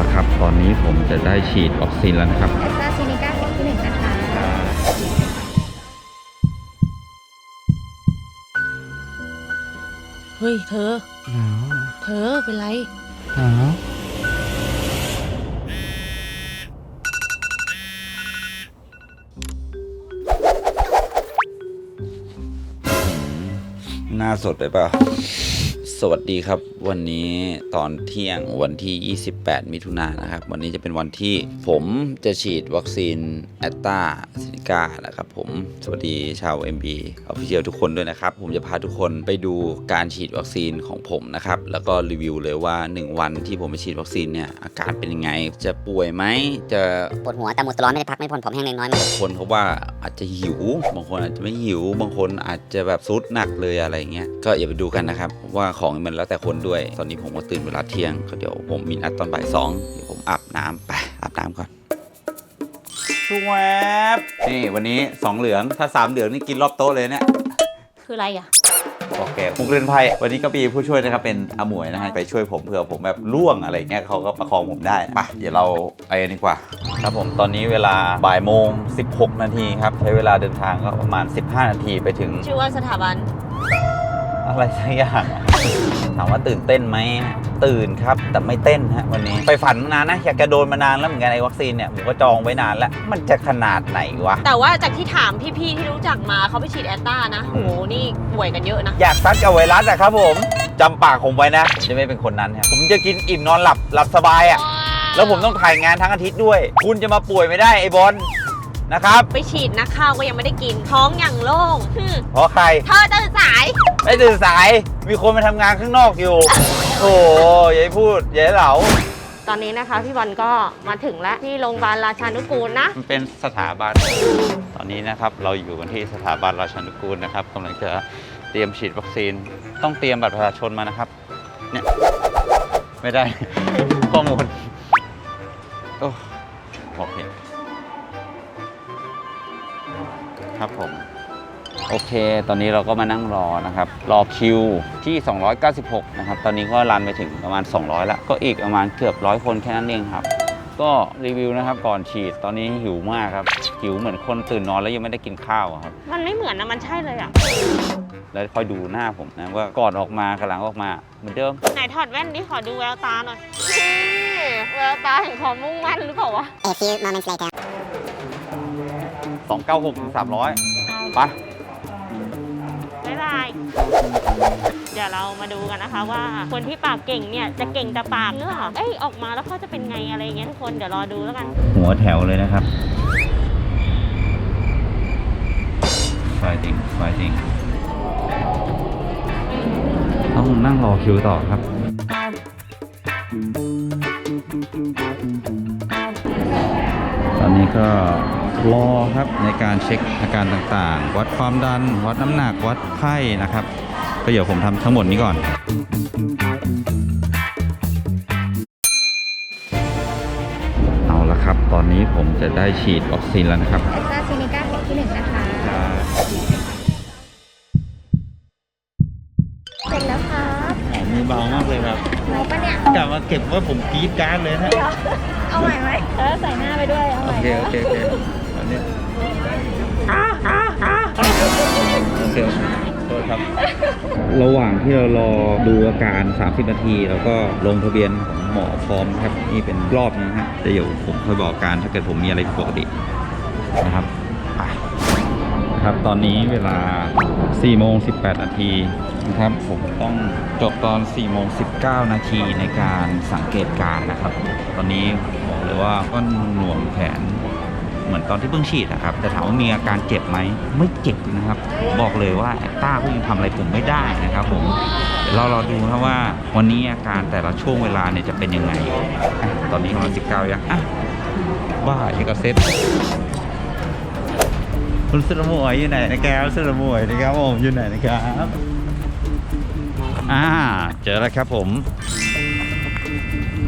ละครับ ตอนนี้ผมจะได้ฉีดวัคซีนแล้วนะครับแอสตราเซเนกาเข็มที่หนึ่งนะคะเฮ้ย เธอ หนาวเธอเป็นไร หนาวหน้าสดไปเปล่า สวัสดีครับวันนี้ตอนเที่ยงวันที่ 28 มิถุนายนนะครับ วันนี้จะเป็นวันที่ผมจะฉีดวัคซีนแอตตาซินิกานะครับผมสวัสดีชาว MB ออฟฟิเชียลทุกคนด้วยนะครับ ผมจะพาทุกคนไปดูการฉีดวัคซีนของผมนะครับ แล้วก็รีวิวเลยว่า 1 วันที่ผมไปฉีดวัคซีนเนี่ยอาการเป็นยังไง จะป่วยไหมจะปวดหัวแต่หมดตลอดไม่ได้พักไม่ผ่อนผอมแห้งเล็กน้อยบางคนเขาว่าอาจจะหิว บางคนอาจจะไม่หิว บางคนอาจจะแบบซุดหนักเลยอะไรเงี้ยก็อย่าไปดูกันนะครับว่าของมันแล้วแต่คนด้วย ตอนนี้ผมก็ตื่นเวลาเที่ยงก็เดี๋ยวผมมีนัดตอนบ่ายสองเดี๋ยวผมอาบน้ำไปอาบน้ำก่อนชวบนี่วันนี้สองเหลืองถ้าสามเหลืองนี่กินรอบโต๊ะเลยเนี่ยคืออะไรอะโอเคมุกเรียนไพ่วันนี้ก็มีผู้ช่วยนะครับเป็นอาหมวยนะฮะไปช่วยผมเผื่อผมแบบล่วงอะไรเงี้ยเขาก็ประคองผมได้ไปเดี๋ยวเราไปกันดีกว่า ครับผมตอนนี้เวลาบ่ายโมง 16 นาทีครับ ใช้เวลาเดินทางก็ประมาณ 15 นาทีไปถึง ชื่อว่าสถาบัน อะไรสักอย่างถามว่าตื่นเต้นไหมตื่นครับ แต่ไม่เต้นฮะวันนี้ ไปฝันมานานนะ อยากจะโดนมานานแล้วเหมือนกันไอ้วัคซีนเนี่ยผมก็จองไว้นานแล้ว มันจะขนาดไหนวะ แต่ว่าจากที่ถามพี่ๆที่รู้จักมาเขาไปฉีดแอตตานะโหนี่ป่วยกันเยอะนะ อยากซัดกับไวรัสอะครับผมจำปากผมไว้นะ จะไม่เป็นคนนั้นครับผมจะกินอิ่มนอนหลับหลับสบายอะแล้วผมต้องถ่ายงานทั้งอาทิตย์ด้วย คุณจะมาป่วยไม่ได้ไอ้บอล นะครับ ไปฉีดนะข้าวก็ยังไม่ได้กิน ท้องอย่างโล่งหึเพราะใคร เธอตื่นสาย ไม่ตื่นสาย มีคนมาทำงานข้างนอกอยู่ โอ้ยอย่าให้พูดอย่าให้เหลา ตอนนี้นะคะพี่บอลก็มาถึงแล้วที่โรงพยาบาลราชานุกูลนะ มันเป็นสถาบัน ตอนนี้นะครับเราอยู่กันที่สถาบันราชานุกูลนะครับกำลังจะเตรียมฉีดวัคซีน ต้องเตรียมบัตรประชาชนมานะครับ เนี่ย ไม่ได้ ข้อมูล โอ้โอเค ครับผม โอเค ตอนนี้เราก็มานั่งรอนะครับ รอคิวที่ 296 นะครับ ตอนนี้ก็รันไปถึงประมาณ 200 แล้ว ก็อีกประมาณเกือบร้อยคนแค่นั้นเองครับ ก็รีวิวนะครับก่อนฉีด ตอนนี้หิวมากครับ หิวเหมือนคนตื่นนอนแล้วยังไม่ได้กินข้าวอะครับ มันไม่เหมือนนะมันใช่เลยอะ แล้วคอยดูหน้าผมนะว่าก่อนออกมากับหลังออกมาเหมือนเดิม ไหนถอดแว่นดิขอดูแววตาหน่อยนี่แววตาแห่งความมุ่งมั่นหรือเปล่าวะ A few moments later 296 300 ไป บ๊ายบาย เดี๋ยวเรามาดูกันนะคะว่าคนที่ปากเก่งเนี่ยจะเก่งแต่ปากเนื้อเอ้ยออกมาแล้วเขาจะเป็นไงอะไรอย่างเงี้ยทุกคนเดี๋ยวรอดูแล้วกัน หัวแถวเลยนะครับไฟติงไฟติงต้องนั่งรอคิวต่อครับ ตอนนี้ก็ รอครับในการเช็คอาการต่างๆ วัดความดัน วัดน้ำหนัก วัดไข้นะครับ ก็เดี๋ยวผมทำทั้งหมดนี้ก่อน เอาละครับ ตอนนี้ผมจะได้ฉีดวัคซีนแล้วนะครับ แอสตราเซเนกาเข็มที่หนึ่งนะคะ เสร็จแล้วครับหอมมือเบามากเลยครับไหนปะเนี่ยกลับมาเก็บว่าผมกรีดการ์ดเลยนะ เอาใหม่ไหมเออใส่หน้าไปด้วย เอาใหโอม่เค โอเคโอเค ตอนนี้โอเคโทษครับ ระหว่างที่เรารอดูอาการ 30 นาที แล้วก็ลงทะเบียนของหมอพร้อมครับ นี่เป็นรอบนึงฮะเดี๋ยวผมค่อยบอกอาการถ้าเกิดผมมีอะไรผิดปกตินะครับไปครับตอนนี้เวลา 4 โมง 18 นาทีนะครับผมต้องจบตอน 4 โมง 19 นาทีในการสังเกตการณ์นะครับ ตอนนี้บอกเลยว่าก็หน่วงแขน เหมือนตอนที่เพิ่งฉีดอะครับแต่ถามว่ามีอาการเจ็บไหมไม่เจ็บนะครับ บอกเลยว่าแอตต้าก็ยังทำอะไรผมไม่ได้นะครับผมเดี๋ยวเรารอดูครับว่าวันนี้อาการแต่ละช่วงเวลาเนี่ยจะเป็นยังไงอะตอนนี้กำลังสิบเก้ายังอะบ้าเอกเซตคุณสุรมวยอยู่ไหนนะครับสุรมวยนะครับผมอยู่ไหนนะครับอ่าเจอแล้วครับผม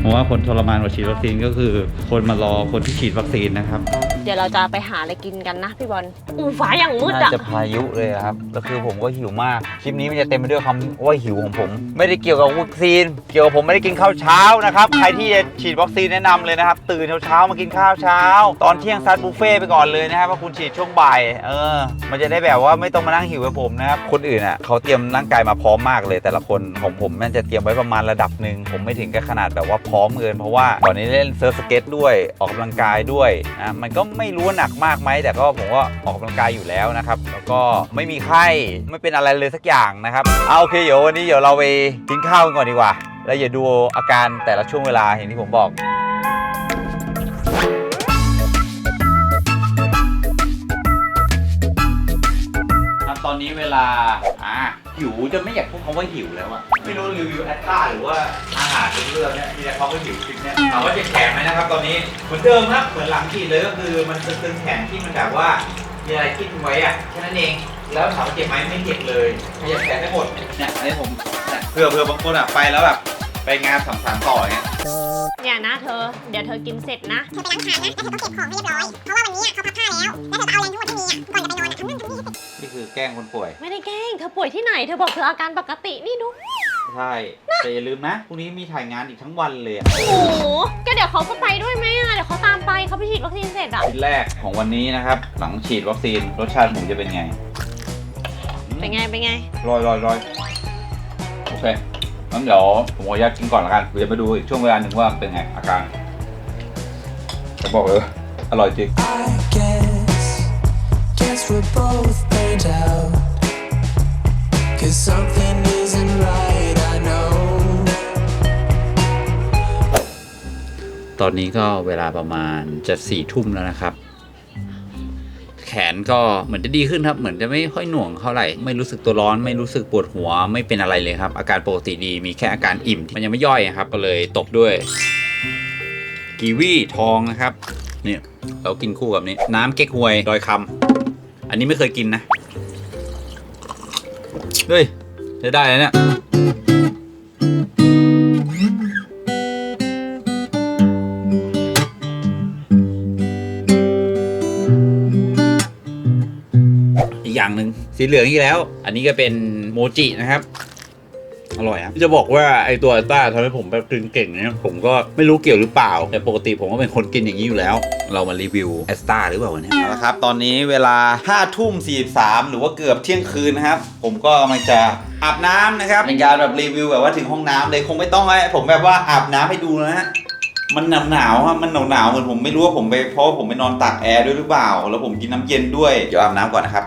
ผมว่าคนทรมานกว่าฉีดวัคซีนก็คือ คนมารอคนที่ฉีดวัคซีนนะครับ เดี๋ยวเราจะไปหาอะไรกินกันนะพี่บอลอูฟ้าอย่างมืดน่าอะจะพายุเลยอะครับแล้วคือผมก็หิวมาก คลิปนี้มันจะเต็มไปด้วยคำว่าหิวของผม ไม่ได้เกี่ยวกับวัคซีน เกี่ยวกับผมไม่ได้กินข้าวเช้านะครับ ใครที่จะฉีดวัคซีนแนะนำเลยนะครับ ตื่นเช้าๆมากินข้าวเช้า ตอนเที่ยงซัดบุฟเฟ่ต์ไปก่อนเลยนะครับว่าคุณฉีดช่วงบ่าย เออ มันจะได้แบบว่าไม่ต้องมานั่งหิวแบบผมนะครับ คนอื่นอะเขาเตรียมร่างกายมาพร้อมมากเลย แต่ละคนของผมมันจะเตรียมไว้ประมาณระดับหนึ่ง ผมไม่ถึงกับขนาดแบบว่าพร้อมเกิน เพราะว่าตอนนี้เล่นเซิร์ฟสเก็ตด้วย ออกกำลังกายด้วยนะ มันก็ไม่รู้ว่าหนักมากไหมแต่ก็ผมก็ออกกำลังกายอยู่แล้วนะครับ แล้วก็ไม่มีไข้ไม่เป็นอะไรเลยสักอย่างนะครับเอาโอเคเดี๋ยววันนี้เดี๋ยวเราไปกินข้าวกันก่อนดีกว่า แล้วอย่าดูอาการแต่ละช่วงเวลาอย่างที่ผมบอกตอนนี้เวลา หิวจะไม่อยากพูดคำว่าหิวแล้วอะไม่รู้รีวิวแอตตาหรือว่าอาหารเป็นเรื่องเนี้ยมีแต่คำว่าหิวคลิปเนี้ยถามว่าเจ็บแขนไหมนะครับตอนนี้เหมือนเดิมครับเหมือนหลังฉีดเลยก็คือมันตึงๆแขนที่มันแบบว่ามีอะไรทิ้งไว้อะแค่นั้นเอง แล้วถามว่าเจ็บไหมไม่เจ็บเลยขยับแขนได้หมดเนี่ยอันนี้ผมเนี่ยเผื่อเผื่อบางคนอะไปแล้วแบบไปงานสังสรรค์ต่ออย่างเงี้ยเนี่ยนะเธอ เดี๋ยวเธอกินเสร็จนะ เธอไปล้างจานนะแล้วเธอก็เก็บของให้เรียบร้อย เพราะว่าวันนี้เขาพับผ้าแล้ว แล้วเธอก็เอาแรงทั้งหมดที่มีอะ ก่อนจะไป แกล้งคนป่วย ไม่ได้แกล้งเธอป่วยที่ไหน เธอบอกเธออาการปกตินี่ดู ใช่แต่อย่าลืมนะพรุ่งนี้มีถ่ายงานอีกทั้งวันเลยอะโอ้โหก็เดี๋ยวเขาก็ไปด้วยไหมอะเดี๋ยวเขาตามไปเขาไปฉีดวัคซีนเสร็จอะชิ้นแรกของวันนี้นะครับ หลังฉีดวัคซีนรสชาติหมูจะเป็นไงเป็นไง เป็นไง ลอยลอยลอยโอเคงั้นเดี๋ยวผมขออนุญาตกินก่อนละกันเดี๋ยวมาดูอีกช่วงเวลาหนึ่งว่าเป็นไงอาการจะบอกเลยว่าอร่อยจริง I guess, guess we're both burned out. Cause something isn't right, I know. ตอนนี้ก็เวลาประมาณจะสี่ทุ่มแล้วนะครับ แขนก็เหมือนจะดีขึ้นครับ เหมือนจะไม่ค่อยหน่วงเท่าไหร่ ไม่รู้สึกตัวร้อน ไม่รู้สึกปวดหัว ไม่เป็นอะไรเลยครับ อาการปกติดี มีแค่อาการอิ่ม มันยังไม่ย่อยครับ ก็เลยตบด้วยกีวีทองนะครับ เนี่ยเรากินคู่กับนี้ น้ำเก๊กฮวยดอยคำ อันนี้ไม่เคยกินนะ เฮ้ยจะได้แล้วเนี่ยอีกอย่างหนึ่งสีเหลืองอีกแล้ว อันนี้ก็เป็นโมจินะครับ อร่อยครับจะบอกว่าไอตัวอัลต้าทำให้ผมแบบกินเก่งเนี่ยผมก็ไม่รู้เกี่ยวหรือเปล่า แต่ปกติผมก็เป็นคนกินอย่างนี้อยู่แล้ว เรามารีวิวแอสตาหรือเปล่าวันนี้เอาละครับ ตอนนี้เวลา5ทุ่ม43หรือว่าเกือบเที่ยงคืนนะครับ ผมก็กำลังจะอาบน้ำนะครับเป็นการแบบรีวิวแบบว่าถึงห้องน้ำเลยคงไม่ต้องให้ผมแบบว่าอาบน้ำให้ดูนะฮะมันหนาวหนาวๆครับมันหนาวหนาวเหมือนผมไม่รู้ว่าผมไปเพราะผมไปนอนตากแอร์ด้วยหรือเปล่า แล้วผมกินน้ำเย็นด้วยเดี๋ยวอาบน้ำก่อนนะครับ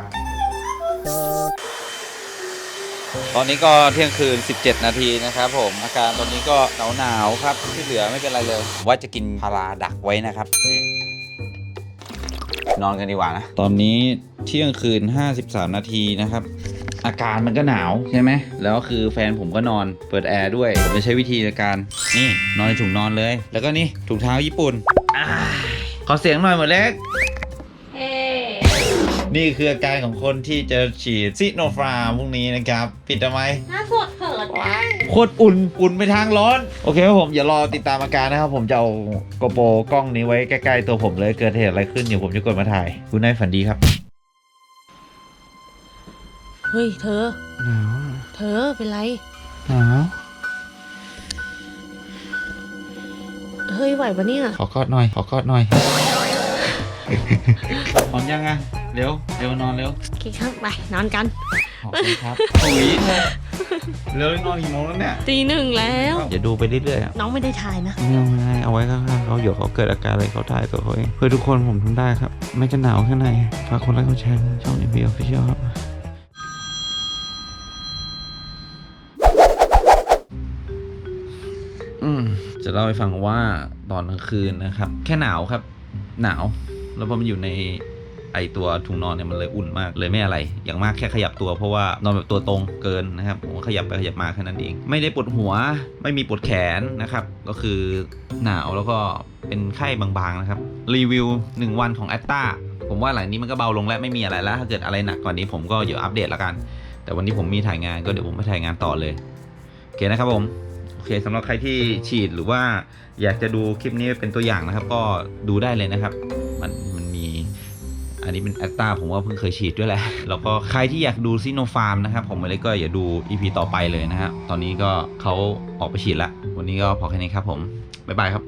ตอนนี้ก็เที่ยงคืน 17 นาทีนะครับผมอาการตอนนี้ก็หนาวหนาวครับที่เหลือไม่เป็นไรเลย ว่าจะกินพาราดักไว้นะครับ นอนกันดีกว่านะ ตอนนี้เที่ยงคืน 53 นาทีนะครับ อาการมันก็หนาวใช่ไหมแล้วคือแฟนผมก็นอนเปิดแอร์ด้วยผมจะใช้วิธีในการนี่นอนในถุงนอนเลย แล้วก็นี่ถุงเท้าญี่ปุ่นอขอเสียงหน่อยหมดเล็ก นี่คืออาการของคนที่จะฉีดซิโนฟาร์มพรุ่งนี้นะครับปิดทำไมหน้าสดเขินว้ายโคตรอุ่น อุ่นไปทางร้อน โอเคครับผมอย่ารอติดตามอาการนะครับ ผมจะเอาโกโปรกล้องนี้ไว้ใกล้ๆตัวผมเลยเกิดเหตุอะไรขึ้นเดี๋ยวผมจะกดมาถ่ายคุณนายฝันดีครับ เฮ้ยเธอ หนาวเธอเป็นไร หนาวเฮ้ยไหวปะเนี่ย ขอกอดหน่อย ขอกอดหน่อยพร้อมยังอะ เร็วเร็วนอนเร็วคิดข้างไปนอนกันขอบคุณครับหุยเธอเร็วนอนกี่โมงแล้วเนี่ยตีหนึ่งแล้ว อย่าดูไปเรื่อยๆอะน้องไม่ได้ถ่ายนะ ไม่เอาไม่ได้เอาไว้ข้างๆเขาเดี๋ยวเขาเกิดอาการอะไรเขาถ่ายตัวเขาเองเพื่อทุกคนผมทำได้ครับ ไม่จะหนาวข้างในฝากคนไลค์คนแชร์ช่องเอ็มบีออฟฟิเชียลครับ อืมจะเล่าให้ฟังว่าตอนกลางคืนนะครับ แค่หนาวครับ หนาว แล้วพอมันอยู่ใน ไอตัวถุงนอนเนี่ยมันเลยอุ่นมากเลยไม่อะไร อย่างมากแค่ขยับตัวเพราะว่านอนแบบตัวตรงเกินนะครับผมก็ขยับไปขยับมาแค่นั้นเอง ไม่ได้ปวดหัวไม่มีปวดแขนนะครับ ก็คือหนาวแล้วก็เป็นไข้บางๆนะครับ รีวิว 1 วันของแอตตาผมว่าหลังนี้มันก็เบาลงแล้วไม่มีอะไรแล้ว ถ้าเกิดอะไรหนักกว่านี้ผมก็เดี๋ยวอัปเดตแล้วกัน แต่วันนี้ผมมีถ่ายงานก็เดี๋ยวผมไปถ่ายงานต่อเลยโอเคนะครับผมโอเคสำหรับใครที่ฉีดหรือว่าอยากจะดูคลิปนี้เป็นตัวอย่างนะครับ ก็ดูได้เลยนะครับ อันนี้เป็นแอตตาผมว่าเพิ่งเคยฉีดด้วยแหละ แล้วก็ใครที่อยากดูซิโนฟาร์มนะครับ ผมเลยก็อย่าดู EP ต่อไปเลยนะฮะตอนนี้ก็เขาออกไปฉีดละ วันนี้ก็พอแค่นี้ครับผม บ๊ายบายครับ